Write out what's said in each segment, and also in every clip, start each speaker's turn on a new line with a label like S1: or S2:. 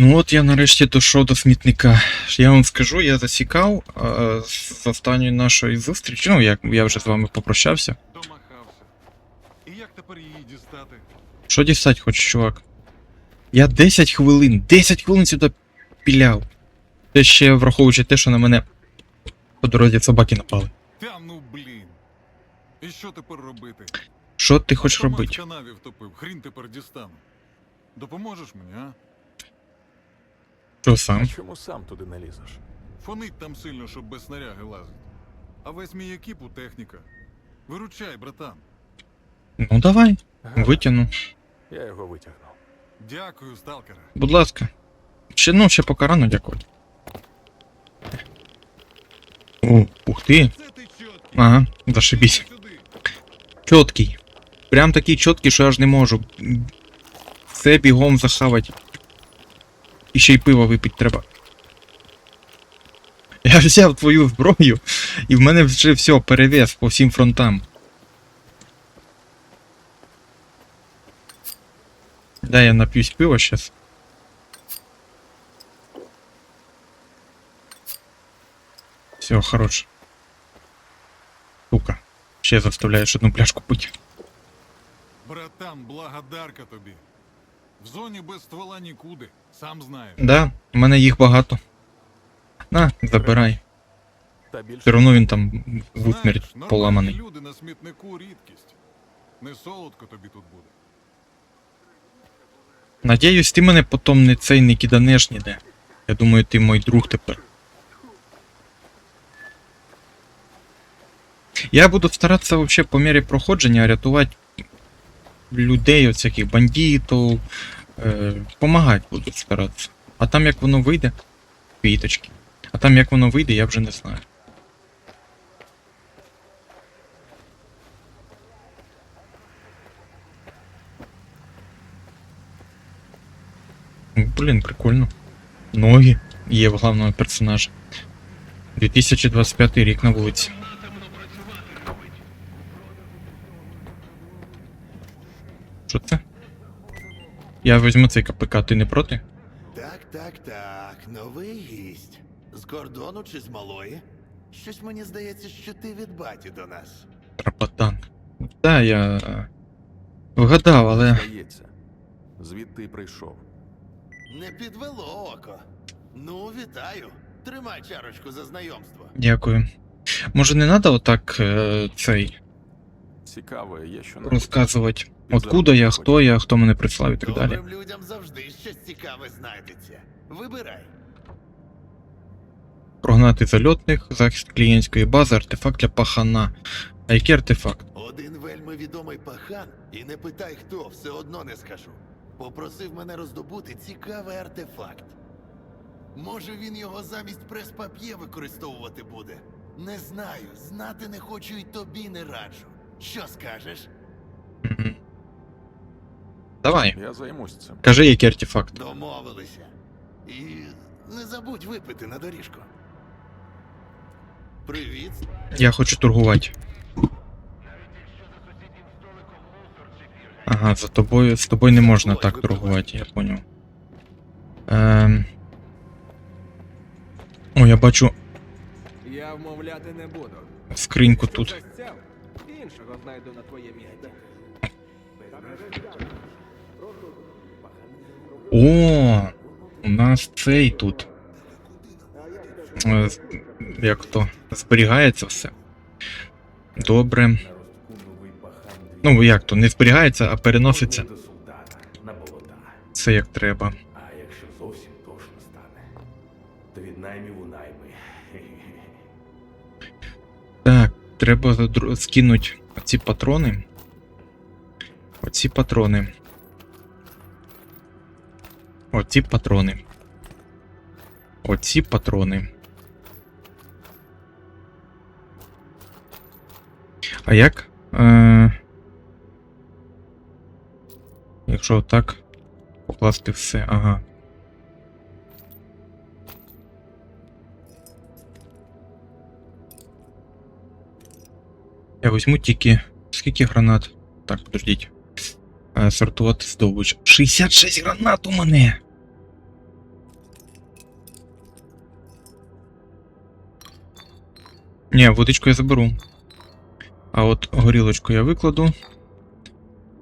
S1: Ну от я нарешті дійшов до смітника. Я вам скажу, я засікав з останньої нашої зустрічі. Ну, як я вже з вами попрощався.
S2: Домахався. І як тепер її дістати?
S1: Що дістать хочеш, чувак? Я 10 хвилин, 10 хвилин сюди піляв. Це ще враховуючи те, що на мене по дорозі собаки напали.
S2: Та ну блін. І що тепер робити?
S1: Що ти хочеш робити?
S2: хрін тепер дістану. Допоможеш мені, а?
S1: Що
S3: А
S1: сам?
S3: чому сам туди не лізеш?
S2: Фонить там сильно, щоб без снаряги лазить. А весь мій екіп у техніка. Виручай, братан.
S1: Ну давай,
S3: Гаразд,
S1: витягну.
S3: Я його витягну.
S2: Дякую, сталкере.
S1: Будь ласка. Ще, ну, ще поки рано, дякую. О, ух ти.
S2: Це ти чіткий.
S1: Ага, зашибісь.
S2: Сюди.
S1: Чіткий. Прям такий чіткий, що я аж не можу. Все бігом захавать. І ще й пиво випити треба. Я взяв твою зброю, і в мене вже все, перевес по всім фронтам. Дай я нап'юсь пива щас. Все, хорош. Сука. Ще заставляєш одну пляшку пити.
S2: Братан, благодарка тобі. В зоні без ствола нікуди, сам знаєш.
S1: Да, у мене їх багато. На, забирай.
S3: Та більше
S1: Все одно він там в усмерть
S2: Знаєш, нормальні
S1: поламаний.
S2: люди на смітнику рідкість. Не солодко тобі тут буде.
S1: Надіюсь, ти мене потім не цей не киданеш ніде. Я думаю, ти мой друг тепер. Я буду старатися вообще по мірі проходження рятувати людей, оцяких бандитів. Е, помагати буду старатися. А там як воно вийде, квіточки. А там як воно вийде, я вже не знаю. Блін, прикольно. Ноги є в головного персонажа. 2025 рік на вулиці. Що це? Я візьму цей КПК, ти не проти?
S4: Так, так, так, новий гість. З кордону чи з малої? Щось мені здається, що ти від баті до нас.
S1: Рапатан. Так, я. е, Вгадав, але.
S3: здається. Звідти й прийшов.
S4: Не підвело око. Ну, вітаю. Тримай чарочку за знайомство.
S1: Дякую. Може не треба отак е, цей
S3: Цікаво, є що
S1: розказувати, откуда я, хто я, хто мене прислав і так далі.
S4: Добрим людям завжди щось цікаве знайдеться. Вибирай.
S1: Прогнати зальотних, захист клієнтської бази, артефакт для пахана. А який артефакт?
S4: Один вельми відомий пахан, і не питай хто, все одно не скажу. Попросив мене роздобути цікавий артефакт. Може він його замість прес-пап'є використовувати буде? Не знаю, знати не хочу і тобі не раджу. Що скажеш?
S1: Давай,
S3: Я займусь цим.
S1: кажи, який артефакт.
S4: Домовилися. І не забудь випити на доріжку. Привіт.
S1: Я хочу торгувати. Ага, за тобою, з тобою не можна так торгувати, я поняв. Ем... О, я бачу
S5: Я вмовляти не буду.
S1: скриньку тут.
S5: Іншого знайду на твоє місце.
S1: О, у нас цей тут. Е, Як то? Зберігається все. Добре. Ну, як то, не зберігається, а переноситься. Це як треба.
S6: А якщо зовсім тошно стане, то від наймів у найми.
S1: Так, треба скинуть оці патрони. Оці патрони. Оці патрони. Оці патрони. А як? Е... Якщо так покласти все, ага. Я возьму тільки. Скільки гранат? Так, подождіть. Е, сортувати здобич. 66 гранат у мене! Ні, водичку я заберу. А от горілочку я викладу.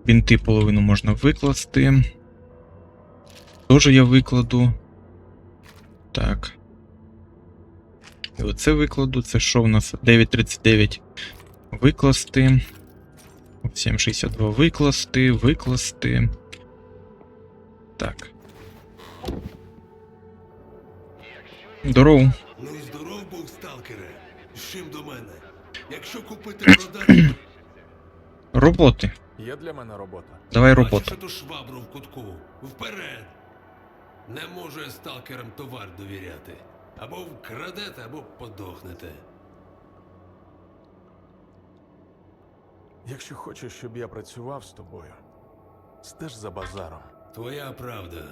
S1: Бінти половину можна викласти. Тоже я викладу. Так. І оце викладу. Це що в нас? 9.39 викласти. 7.62 викласти, викласти. Так. Здорово.
S4: Ну і здоров був, сталкере. З чим до мене? Якщо купити продати,
S1: Роботи.
S3: Є для мене робота.
S1: Давай робота.
S7: ту швабру в кутку. Вперед! Не можу я сталкерам товар довіряти. Або вкрадете, або подохнете.
S3: Якщо хочеш, щоб я працював з тобою, стеж за базаром.
S7: Твоя правда.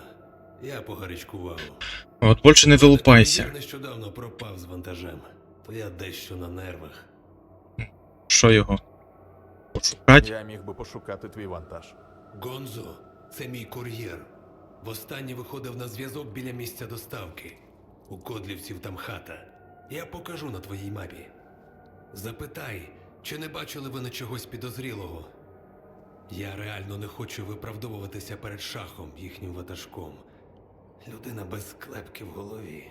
S7: Я погарячкував.
S1: От більше не залупайся.
S7: Я нещодавно пропав з вантажем. То я дещо на нервах.
S1: Що його? Пошукать?
S3: Я міг би пошукати твій вантаж.
S7: Гонзо, це мій кур'єр. Востаннє виходив на зв'язок біля місця доставки. У кодлівців там хата. Я покажу на твоїй мапі. Запитай, чи не бачили ви на чогось підозрілого. Я реально не хочу виправдовуватися перед шахом, їхнім ватажком. Людина без склепки в голові.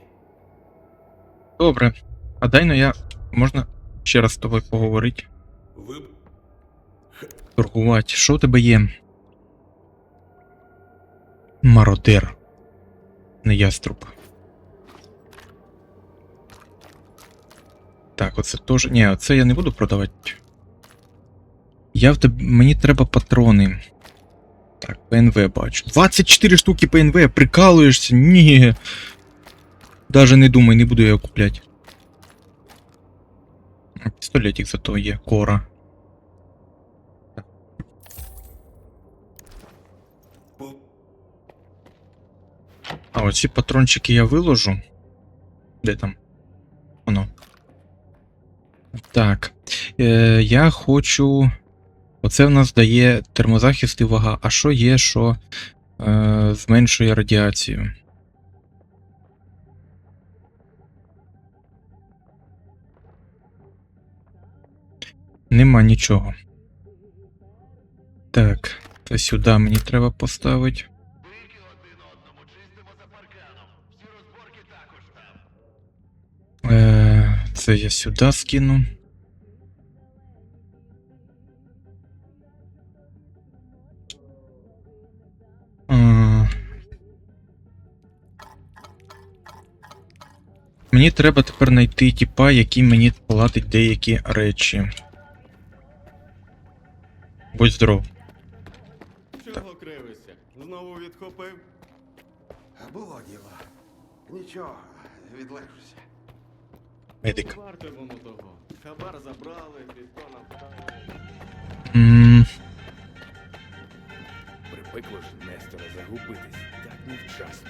S1: Добре. А дай ну я. Можна ще раз з тобою поговорити?
S7: Ви
S1: Торгувати. Що у тебе є? Мародер. Не яструб. Так, оце теж. Ні, оце я не буду продавати. Я в тебе. Мені треба патрони. Так, ПНВ бачу. 24 штуки ПНВ, прикалуєшся? Ні. Даже не думай, не буду я його купляти. Пістолетик зато є, кора.
S7: по
S1: А оці патрончики я виложу. Де там? Воно. Так. Е, я хочу. Оце в нас дає термозахист і вага. А що є, що е, зменшує радіацію? Нема нічого. Так, це сюди мені треба поставити. Це я сюди скину. Мені треба тепер знайти тіпа, який мені платить деякі речі. Будь здоров.
S8: Чого кривишся? Знову відхопив?
S6: Було діло. Нічого, відлежуся.
S1: Медик.
S8: Варто воно того. Хабар забрали, півто.
S6: Припекло ж Нестора загубитись так невчасно.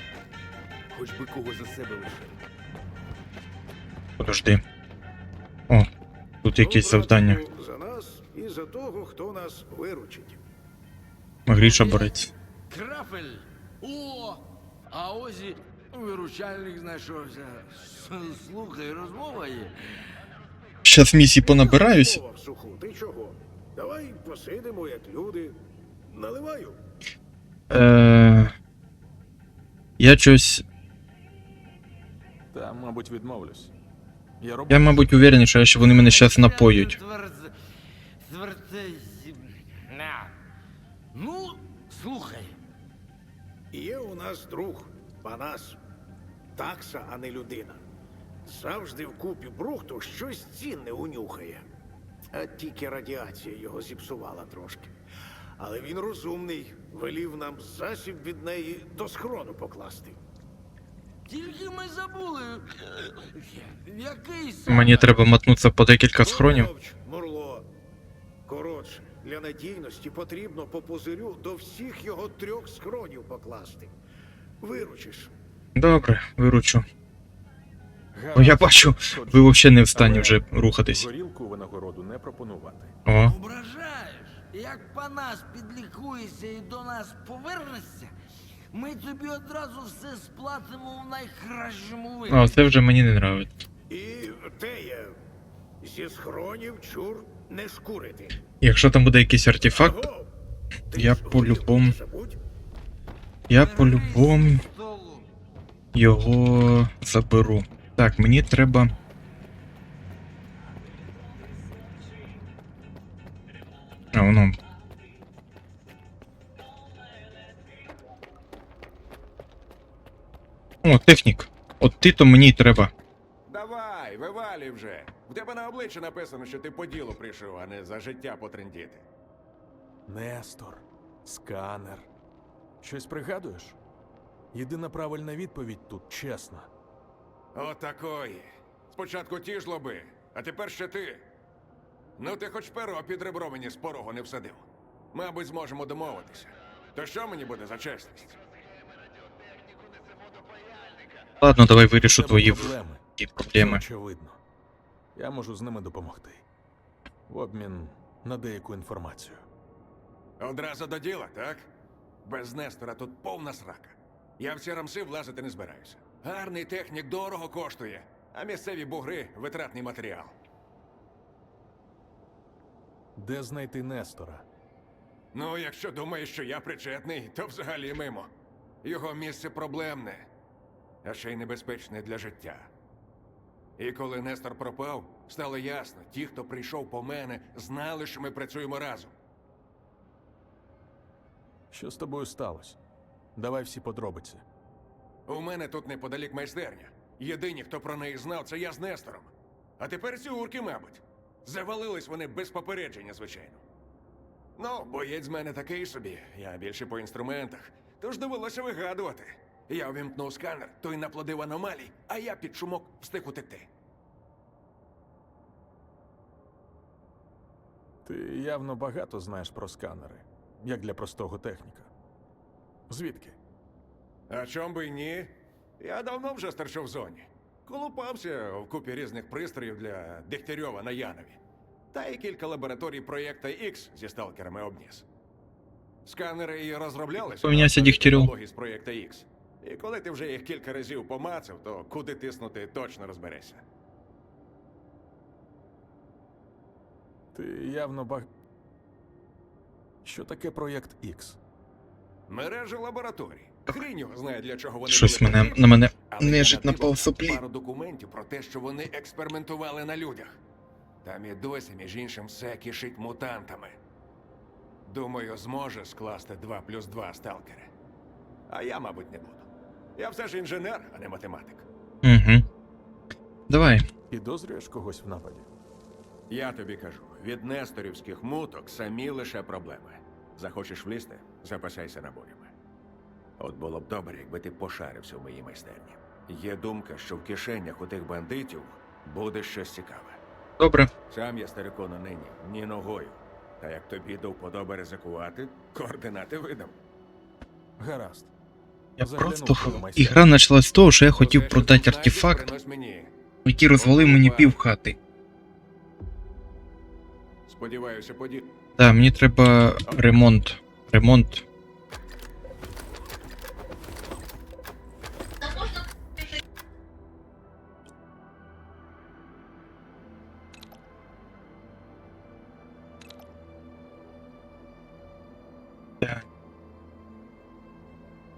S6: Хоч би кого за себе лишив.
S1: Подожди. О, тут якісь завдання.
S9: За нас і за того, хто нас виручить.
S1: Гріша борець.
S10: Крафель! О! А ось і виручальник знайшовся. Слухай, розмова є.
S1: Щас місій понабираюсь.
S9: Суху, ти чого? Давай посидимо, як люди. Наливаю.
S1: Е, я щось.
S3: Та, мабуть, відмовлюсь. Я роблю.
S1: Я, мабуть, уверений, що що вони мене щас напоють.
S10: Ну, слухай.
S9: Є у нас друг, Панас. Такса, а не людина. Завжди в купі брухту щось цінне унюхає. А тільки радіація його зіпсувала трошки. Але він розумний, велів нам засіб від неї до схрону покласти.
S10: Тільки ми забули. Який саме?
S1: Мені треба мотнутися по декілька схронів.
S9: Мовч, Мурло. Коротше, для надійності потрібно по пузирю до всіх його трьох схронів покласти. Виручиш.
S1: Добре, виручу.
S3: Гаразд.
S1: О, я бачу, ви взагалі не в стані вже рухатись.
S3: Горілку винагороду не пропонувати.
S1: О,
S10: Ображаєш? Як по нас підлікуєшся і до нас повернешся, ми тобі одразу все сплатимо в найкращому вигляді.
S1: а це вже мені не нравиться.
S9: І те є. Зі схронів чур не шкурити.
S1: Якщо там буде якийсь артефакт! Я по-любому- я по-любому. Його заберу. Так, мені треба. А, воно. О, технік. От ти то мені й треба.
S6: Давай, вивалюй вже. В тебе на обличчі написано, що ти по ділу прийшов, а не за життя потрендіти.
S3: Нестор, сканер. Щось пригадуєш? Єдина правильна відповідь тут чесна.
S6: Отакої. Спочатку ті ж лоби, а тепер ще ти. Ну ти хоч перо під ребро мені з порогу не всадив. Мабуть, зможемо домовитися. То що мені буде за чесність?
S1: Ладно, давай вирішу
S3: Тебе
S1: твої
S3: проблеми.
S1: в- проблеми.
S3: очевидно. Я можу з ними допомогти. В обмін на деяку інформацію.
S6: Одразу до діла, так? Без Нестора тут повна срака. Я в ці рамси влазити не збираюся. Гарний технік дорого коштує, а місцеві бугри витратний матеріал.
S3: Де знайти Нестора?
S6: Ну, якщо думаєш, що я причетний, то взагалі мимо. Його місце проблемне, а ще й небезпечне для життя. І коли Нестор пропав, стало ясно, ті, хто прийшов по мене, знали, що ми працюємо разом.
S3: Що з тобою сталося? Давай всі подробиці.
S6: У мене тут неподалік майстерня. Єдині, хто про неї знав, це я з Нестором. А тепер ці урки, мабуть. Завалились вони без попередження, звичайно. Ну, боєць з мене такий собі, я більше по інструментах, тож довелося вигадувати. Я увімкнув сканер, той наплодив аномалій, а я під шумок встиг утекти.
S3: Ти явно багато знаєш про сканери, як для простого техніка. Звідки?
S6: А чом би й ні? Я давно вже стерчу в зоні. Колупався в купі різних пристроїв для Дегтярьова на Янові. Та й кілька лабораторій проєкта X зі сталкерами обніс. Сканери і розроблялися
S1: Помінявся
S6: на з проєкта X. І коли ти вже їх кілька разів помацав, то куди тиснути точно розберешся.
S3: Ти явно баг... Що таке проєкт X?
S6: Мережа лабораторій. Хрінь його знає, для чого вони
S1: Щось
S6: були
S1: мене
S6: потрібні.
S1: на мене
S6: Але
S1: нежить
S6: я
S1: напав соплі.
S6: пару документів про те, що вони експериментували на людях. Там і досі, між іншим, все кишить мутантами. Думаю, зможе скласти 2 плюс 2 сталкери. А я, мабуть, не буду. Я все ж інженер, а не математик.
S1: Угу. Давай.
S3: Підозрюєш когось в нападі?
S6: Я тобі кажу, від несторівських муток самі лише проблеми. Захочеш влізти, запасайся набоями. От було б добре, якби ти пошарився в моїй майстерні. Є думка, що в кишенях у тих бандитів буде щось цікаве.
S1: Добре.
S6: Сам я старику на нині, ні ногою. Та як тобі до вподоби ризикувати, координати видам.
S3: Гаразд.
S1: Я просто. Ігра почалась з того, що я хотів продати артефакт, який розвалив мені пів хати.
S6: Сподіваюся, поді...
S1: Так, мені треба ремонт. Ремонт. Так.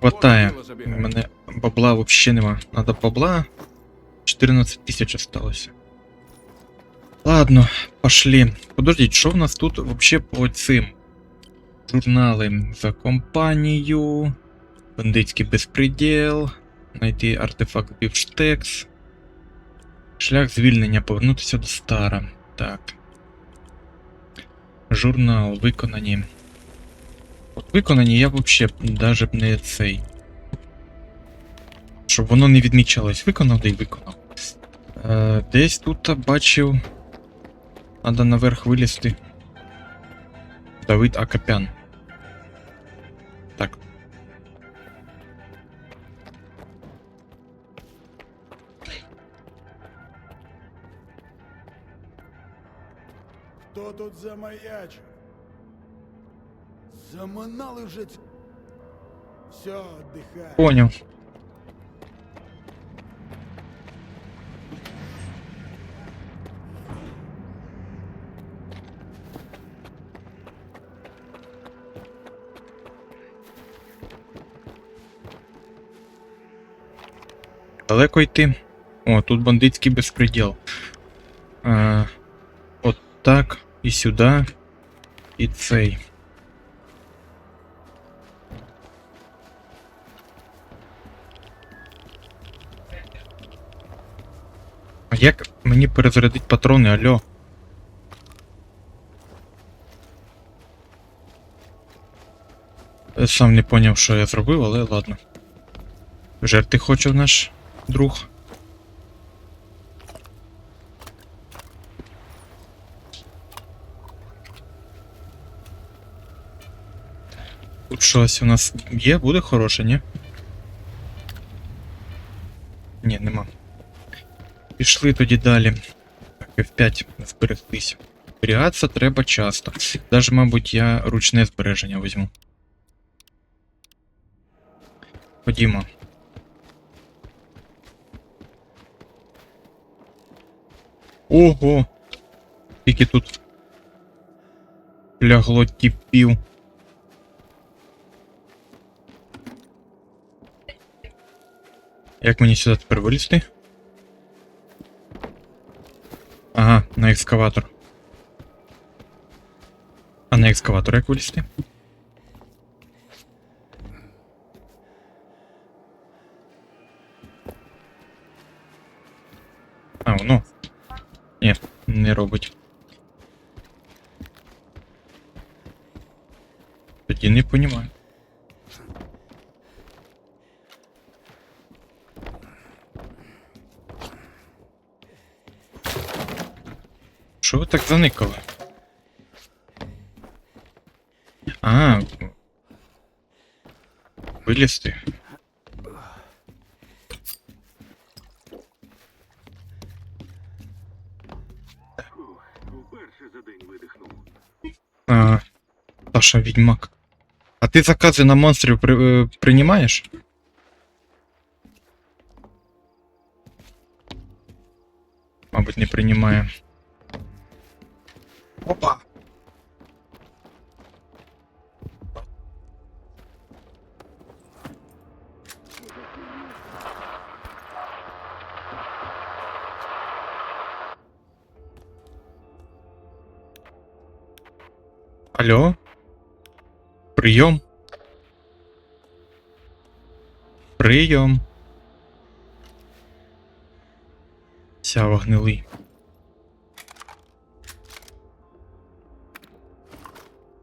S1: Хватає.
S6: Можна
S1: У
S6: було забігати.
S1: мене бабла взагалі нема. Надо бабла. 14 тисяч осталося. Ладно, пошли. Подождіть, що в нас тут вообще по цим? Журнали за компанію. Бандитський безпреділ. Найти артефакт бівштекс. Шлях звільнення повернутися до стара. Так. Журнал виконані. От виконані я даже б не цей. Щоб воно не відмічалось. Виконав, да й виконав. Е, десь тут бачив. Надо наверх вилізти. Давид Акопян. Так.
S4: Хто тут замаячив? Заманали вже. Все, отдыхай.
S1: Поняв. Далеко йти. О, тут бандитський безпреділ. Е, от так, і сюди, і цей. А як мені перезарядити патрони, алло? Я Сам не поняв, що я зробив, але ладно. Жерти хоче наш друг. Тут щось у нас є, буде хороше, ні? Ні, нема. Пішли тоді далі. Так, F5 зберегтись. Зберігатися треба часто. Даже, мабуть, я ручне збереження візьму. Ходімо. Ого! Скільки тут лягло тіпів. Як мені сюди тепер вилізти? Ага, на екскаватор. А на екскаватор як вилізти? Що ви так заникали? А. Вилізти. А, Саша Відьмак. А ти закази на монстрів при, е, приймаєш? Мабуть, не приймає. Опа! Алло? Прийом? Прийом. Сява гнилий.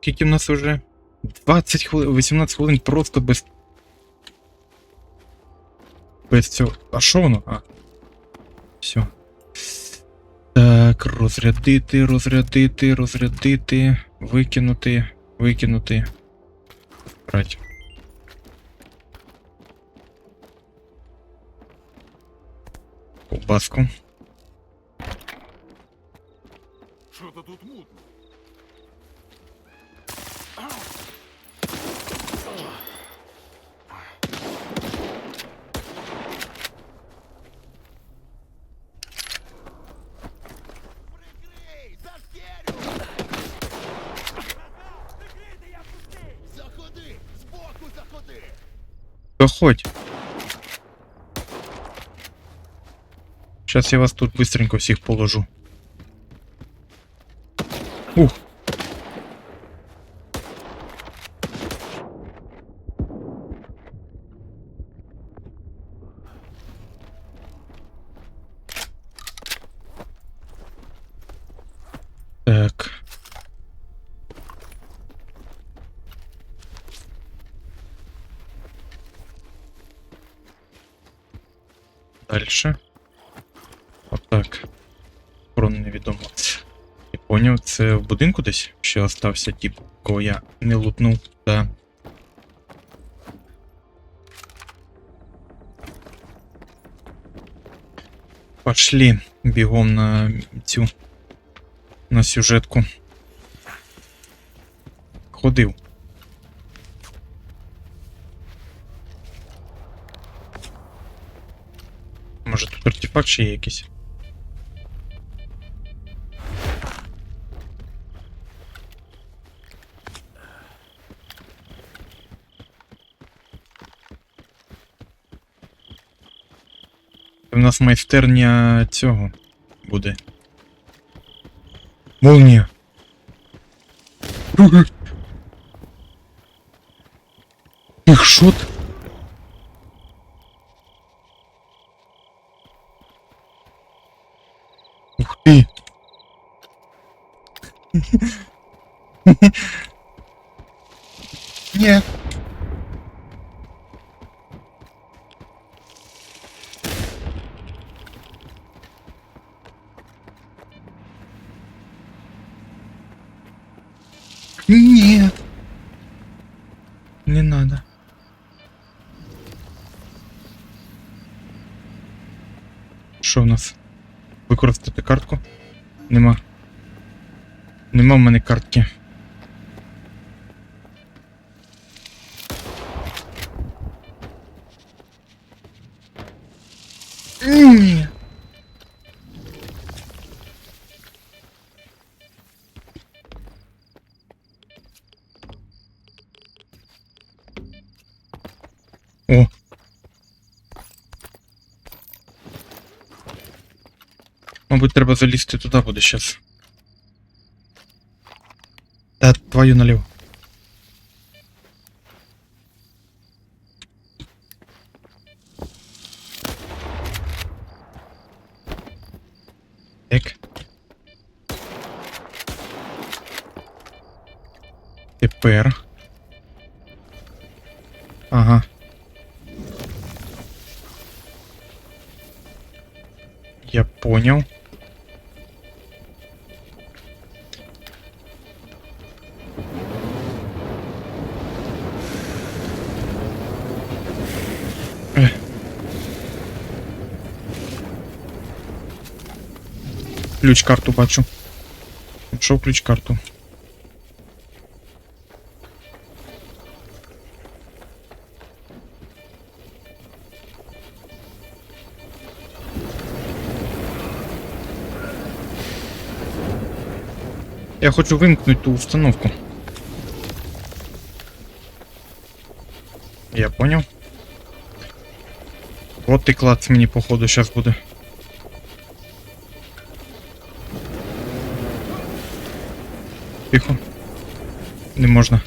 S1: Скільки в нас уже? 20 хвилин, 18 хвилин просто без. Без цього. А що воно? А. Все. Так, розрядити, розрядити, розрядити, викинути, викинути. Брать. Ковбаску. Заходь. Сейчас я вас тут быстренько всех положу. Це в будинку десь ще остався тип, кого я не лутнув, да. Пошли бігом на цю на сюжетку. Ходив. Може тут артефакт ще є якийсь? Нас майстерня цього буде. Молнія. Їх Ух Нет. Не надо. Що в нас? Використати картку? Нема. Нема в мене картки. Треба залізти туди буде щас. Та твою наліво. Так. Тепер. Ага. Я понял. Ключ карту бачу. Що ключ карту? Я хочу вимкнути ту установку. Я понял. Вот и клац мені походу сейчас буде. Можна.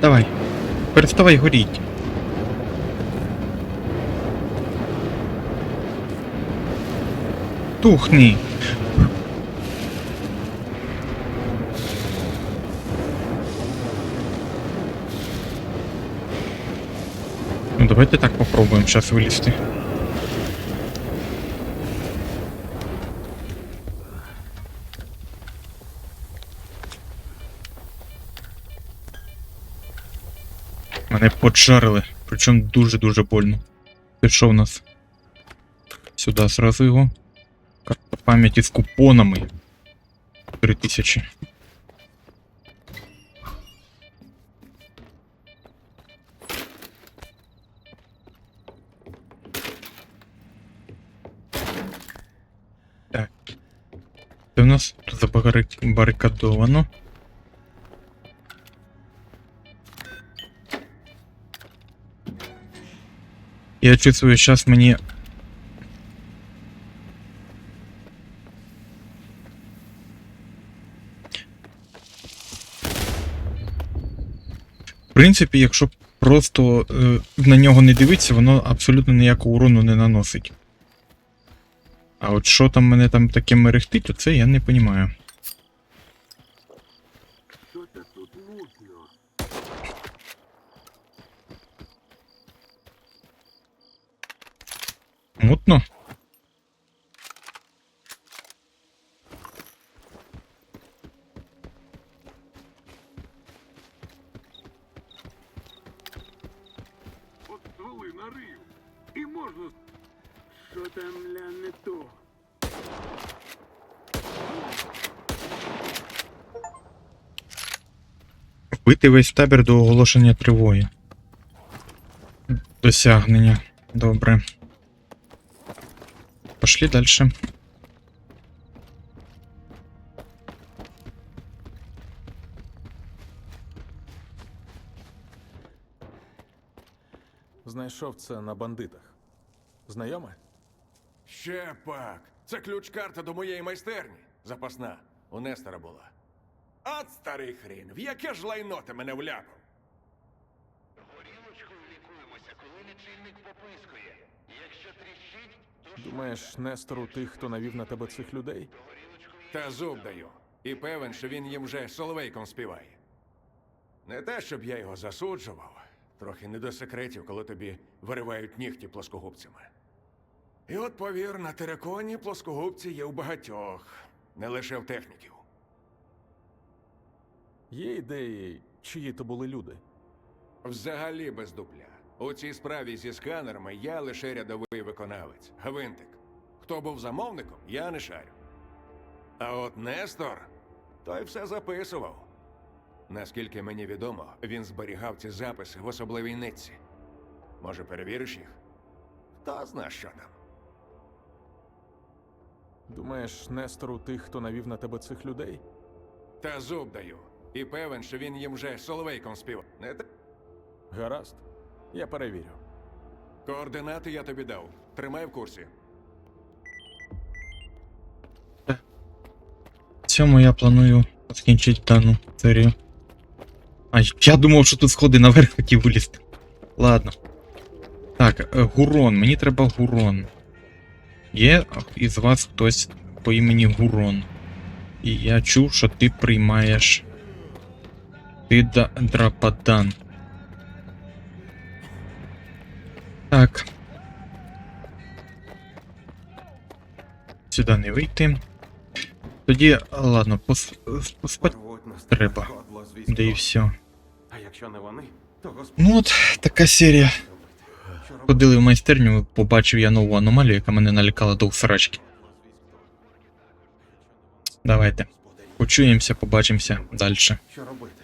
S1: Давай. Переставай горіть. Тухни. Давайте так попробуем сейчас вылезти. Мене поджарили, причому дуже-дуже больно. Що в нас? Сюди сразу його. Карта пам'яті з купонами. 3000. Так. Це в нас тут забарикадовано. Я чувствую, сейчас мені. В принципі, якщо просто е, на нього не дивитися, воно абсолютно ніякого урону не наносить. А от що там мене там таке мерехтить, оце я не розумію. Вбити весь табір до оголошення тривоги. Досягнення. Добре. Пошли дальше.
S3: Знайшов це на бандитах. Знайоме?
S6: Ще пак. Це ключ-карта до моєї майстерні. Запасна. У Нестора була. От старий хрін, в яке ж лайно ти мене вляпав?
S3: Думаєш, Нестор у тих, хто навів на тебе цих людей?
S6: Та зуб даю. І певен, що він їм вже соловейком співає. Не те, щоб я його засуджував. Трохи не до секретів, коли тобі виривають нігті плоскогубцями. І от повір, на тереконі плоскогубці є у багатьох, не лише в техніків.
S3: Є ідеї, чиї то були люди.
S6: Взагалі без дупля. У цій справі зі сканерами я лише рядовий виконавець, гвинтик. Хто був замовником, я не шарю. А от Нестор, той все записував. Наскільки мені відомо, він зберігав ці записи в особливій нитці. Може, перевіриш їх? Хто зна, що там.
S3: Думаєш, Нестор у тих, хто навів на тебе цих людей?
S6: Та зуб даю. І певен, що він їм вже соловейком співав. Не те?
S3: Гаразд. Я перевірю.
S6: Координати я тобі дав. Тримай в курсі.
S1: В цьому я планую закінчити дану серію. А, я думав, що тут сходи наверх хотів вилізти. Ладно. Так, е, Гурон, мені треба Гурон. Є із вас хтось по імені Гурон. І я чув, що ти приймаєш. Ти да, Дрападан. Так. Сюди не вийти. Тоді, ладно, пос, поспати треба. Да і все. Ну от, така серія. Ходили в майстерню, побачив я нову аномалію, яка мене налякала до срачки. Давайте. Почуємося, побачимося далі.
S8: Що робити?